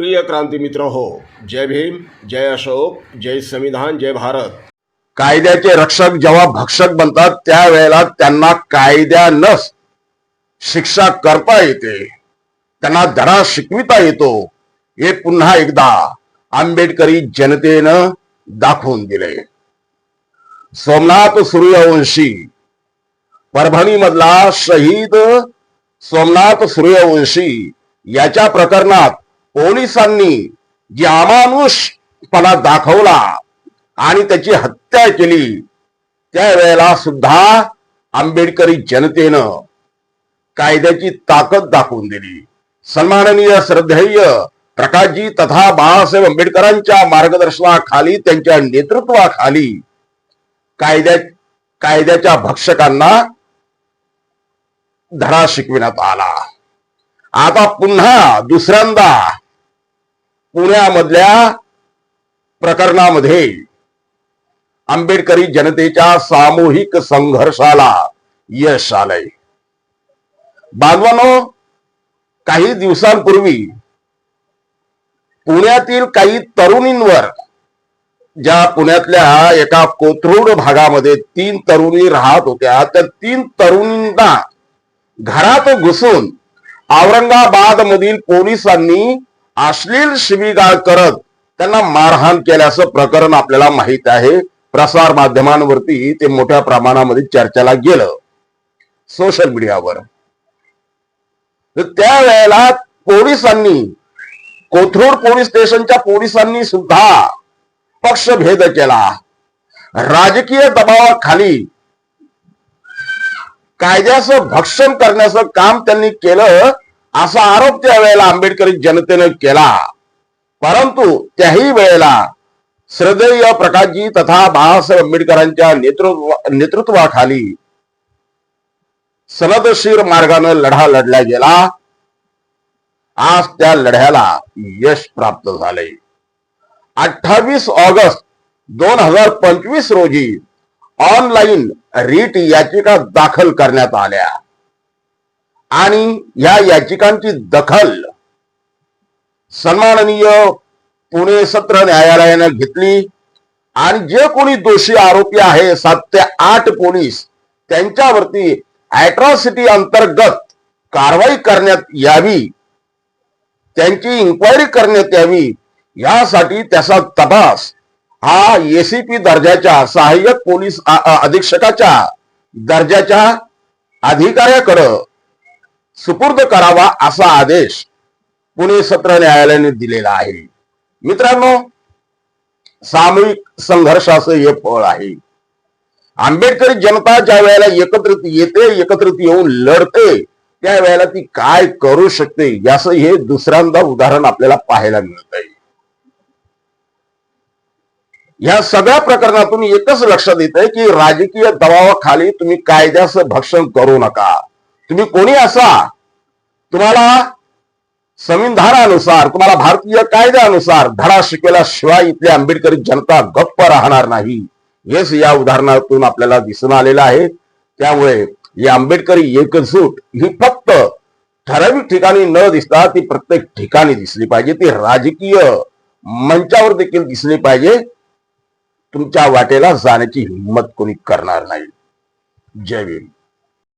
प्रिय क्रांती मित्र हो जय भीम जय अशोक जय संविधान जय भारत. कायद्याचे रक्षक जेव्हा भक्षक बनतात त्यावेळेला त्यांना कायद्यानच शिक्षा करता येते. त्यांना धडा शिकविता येतो. हे पुन्हा एकदा आंबेडकरी जनतेनं दाखवून दिले. सोमनाथ सूर्यवंशी परभणी मधला शहीद सोमनाथ सूर्यवंशी याच्या प्रकरणात पोलिसांनी जी अमानुषपणा दाखवला आणि त्याची हत्या केली. त्यावेळेला सुद्धा आंबेडकरी जनतेनं कायद्याची ताकद दाखवून दिली. सन्माननीय श्रद्धेय प्रकाशजी तथा बाळासाहेब आंबेडकरांच्या मार्गदर्शनाखाली त्यांच्या नेतृत्वाखाली कायद्या कायद्याच्या भक्षकांना धडा शिकविण्यात आला. आता पुन्हा दुसऱ्यांदा पुण्यामधल्या प्रकरणामध्ये आंबेडकरी जनतेच्या सामूहिक संघर्षाला यश आलंय. बांधवानो काही दिवसांपूर्वी पुण्यातील काही तरुणींवर ज्या पुण्यातल्या एका कोथरूड भागामध्ये तीन तरुणी राहत होत्या त्या तीन तरुणींना घरात घुसून औरंगाबाद मधील पोलिसांनी अश्लील शिवीगाळ करत त्यांना मारहाण केल्याचं प्रकरण आपल्याला माहीत आहे. प्रसार माध्यमांवरती ते मोठ्या प्रमाणामध्ये चर्चेला गेलं. सोशल मीडियावर. तर त्यावेळेला पोलिसांनी कोथरूड पोलीस स्टेशनच्या पोलिसांनी सुद्धा पक्षभेद केला. राजकीय दबावाखाली कायद्याचं भक्षण करण्याचं काम त्यांनी केलं. असा आरोप त्यावेळेला आंबेडकरी जनतेनं केला. परंतु त्याही वेळेला श्रद्धेय प्रकाशजी तथा बाळासाहेब आंबेडकरांच्या नेतृत्व नेतृत्वाखाली सनदशीर मार्गानं लढा लढला गेला. आज त्या लढ्याला यश प्राप्त झाले अठ्ठावीस ऑगस्ट दोन हजार पंचवीस रोजी ऑनलाईन रीट याचिका दाखल करण्यात आल्या. आणि या याचिकांची दखल सन्माननीय पुणे सत्र न्यायालयानं घेतली. आणि जे कोणी दोषी आरोपी आहे सात ते आठ पोलीस त्यांच्यावरती अॅट्रॉसिटी अंतर्गत कारवाई करण्यात यावी त्यांची इन्क्वायरी करण्यात यावी यासाठी त्याचा तपास हा एसीपी दर्जाच्या सहाय्यक पोलीस अधीक्षकाच्या दर्जाच्या अधिकाऱ्याकडं सुपूर्द करावा असा आदेश पुणे सत्र न्यायालयाने दिलेला आहे. मित्रांनो सामूहिक संघर्षाचं हे फळ आहे. आंबेडकरी जनता ज्या वेळेला एकत्रित येते एकत्रित येऊन लढते त्यावेळेला ती काय करू शकते याचं हे दुसऱ्यांदा उदाहरण आपल्याला पाहायला मिळत आहे. या सगळ्या प्रकरणातून एकच लक्षात येत आहे की राजकीय दबावाखाली तुम्ही कायद्याचं भक्षण करू नका. तुम्ही कोणी असा तुम्हाला संविधानानुसार तुम्हाला भारतीय कायद्यानुसार धडा शिवाय इथली आंबेडकरी जनता गप्प राहणार नाही. हेच या उदाहरणातून आपल्याला दिसून आलेलं आहे. त्यामुळे या आंबेडकरी एकजूट ही फक्त ठराविक ठिकाणी न दिसता ती प्रत्येक ठिकाणी दिसली पाहिजे. ती राजकीय मंचावर देखील दिसली पाहिजे. तुमच्या वाटेला जाण्याची हिंमत कोणी करणार नाही. जय भीम.